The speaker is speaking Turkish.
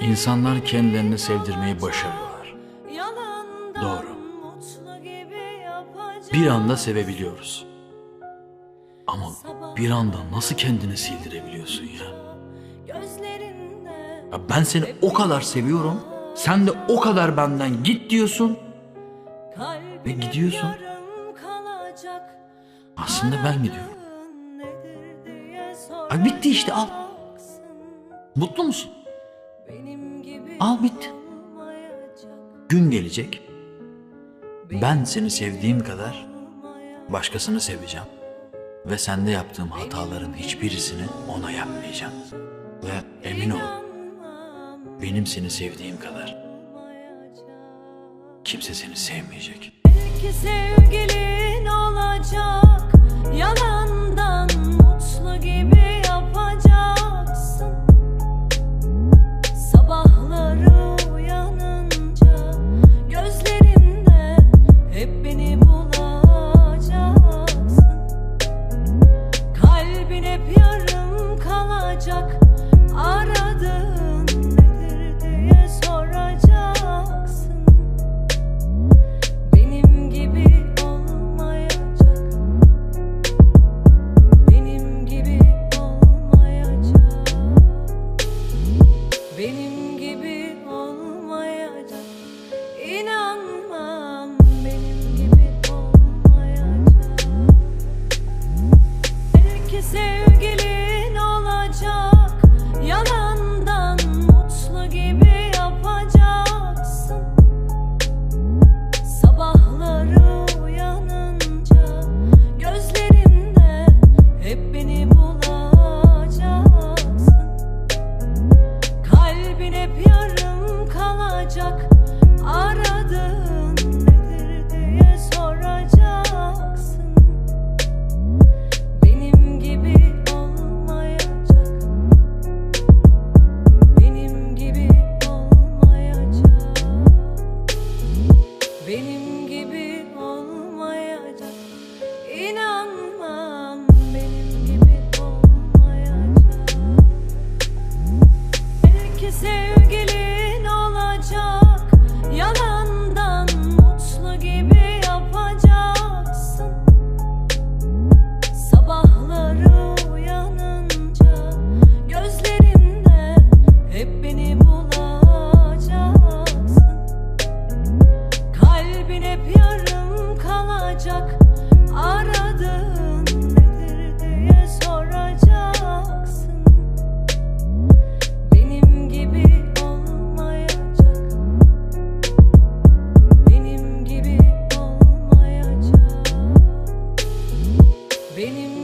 İnsanlar kendilerini sevdirmeyi başarıyorlar. Doğru. Bir anda sevebiliyoruz. Ama bir anda nasıl kendini sildirebiliyorsun ya? Ya ben seni o kadar seviyorum. Sen de o kadar benden git diyorsun. Ve gidiyorsun. Aslında ben gidiyorum. Ay bitti işte al. Mutlu musun? Benim gibi Al olmayacak. Gün gelecek. Ben seni sevdiğim kadar başkasını seveceğim. Ve sende yaptığım hataların hiçbirisini ona yapmayacağım. Ve emin ol benim seni sevdiğim kadar kimse seni sevmeyecek. Belki sevgilin olacak Belki sevgilin olacak. Yalandan mutlu gibi yapacaksın. Sabahları uyanınca Gözlerinde hep beni bulacaksın. Kalbin hep yarım kalacak. Aradığın Benim